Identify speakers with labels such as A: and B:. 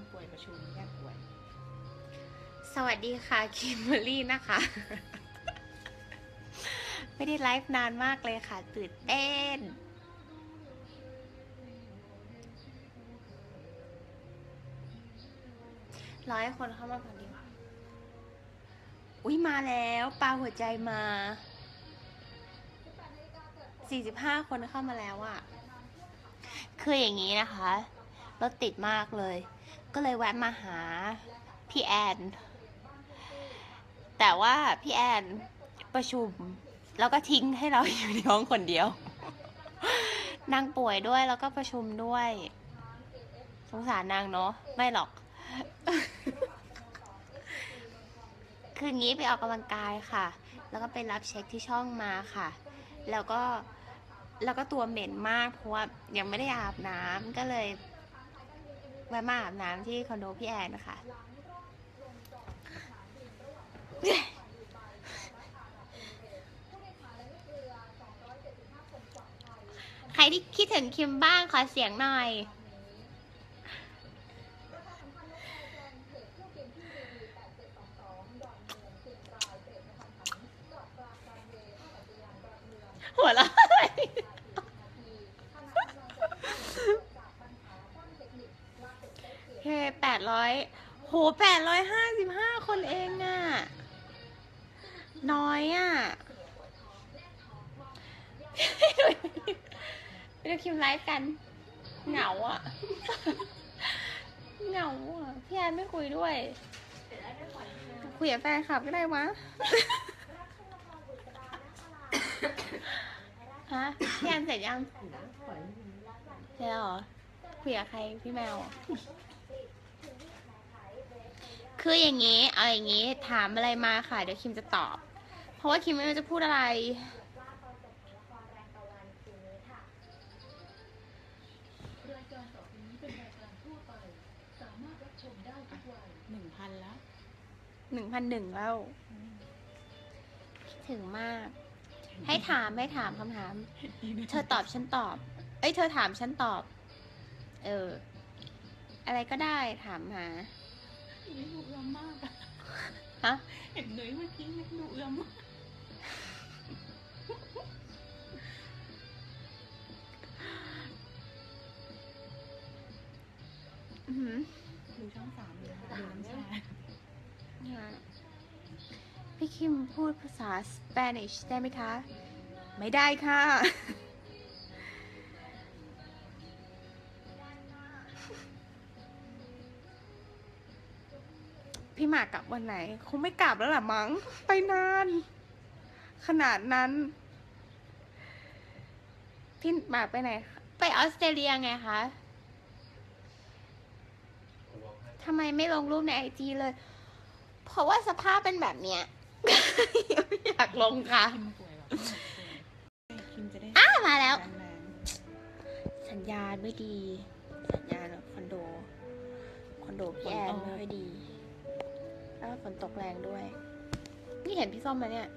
A: คนป่วยประชุมญาติป่วย
B: สวัสดีค่ะคิมเบอรี่นะคะ ไม่ได้ไลฟ์นานมากเลยค่ะ ตื่นเต้นร้อยคนเข้ามาก่อนดีกว่า อุ้ยมาแล้วปลาหัวใจมา 45 คนเข้ามาแล้วอะคืออย่างนี้นะคะ รถติดมากเลย ก็เลยแวะมาหาพี่แอน แต่ว่าพี่แอนประชุม แล้วก็ทิ้งให้เราอยู่ในห้องคนเดียวนางป่วยด้วยแล้วก็ประชุมด้วย สงสารนางเนาะไม่หรอก คืนนี้ไปออกกำลังกายค่ะ แล้วก็ไปรับเช็คที่ช่องมาค่ะ แล้วก็แล้วก็ตัวเหม็นมากเพราะว่ายังไม่ได้อาบน้ำก็เลย แวะมาอาบน้ำที่คอนโดพี่แอนนะคะ ใครที่คิดถึงคิมบ้างขอเสียงหน่อย หัวเราะอะไร เฮ้แปดร้อยโหแปดร้อยห้าสิบห้าคนเองอะน้อยอะไปดูคิมไลฟ์กัน เหงาอะเหงาอะพี่แอนไม่คุยด้วย คุยกับแฟนคลับก็ได้วะฮะพี่แอนเสร็จยังเสร็จแล้วเหรอคุยกับใครพี่แมว คืออย่างนี้เอาอย่างนี้ถามอะไรมาค่ะ เดี๋ยวคิมจะตอบ เพราะว่าคิมไม่รู้จะพูดอะไร
A: หนึ่งพันแล้ว
B: หนึ่งพันหนึ่งแล้วคิดถึงมาก ให้ถามให้ถามคำถาม เธอตอบฉันตอบ เอ้ยเธอถามฉันตอบ เออ อะไรก็ได้ถามหา
A: นี่ดุเอือมมากอะ
B: ฮะ
A: เห็นเนยเมื่อกี้นี่ดุเอือมมาก
B: อือหือ
A: ดูช่องสามเลยค่ะดูน้ำชา
B: เนี่ยพี่คิมพูดภาษาสเปนิชได้ไหมคะ ไม่ได้ค่ะ พี่หมากกลับวันไหน คงไม่กลับแล้วล่ะมั้ง ไปนาน ขนาดนั้น พี่หมากไปไหนคะไปออสเตรเลียไงคะทำไมไม่ลงรูปในไอจีเลย เพราะว่าสภาพเป็นแบบเนี้ยไม่อยากลงค่ะ
A: คิมป่วยเหรอคิมจะได้
B: อ้ามาแล้ว
A: แรง
B: สัญญาณไม่ดี สัญญาณคอนโด คอนโดพี่แอนไม่ค่อยดีแล้ว ฝนตกแรงด้วย นี่เห็นพี่ส้มไหมเนี่ย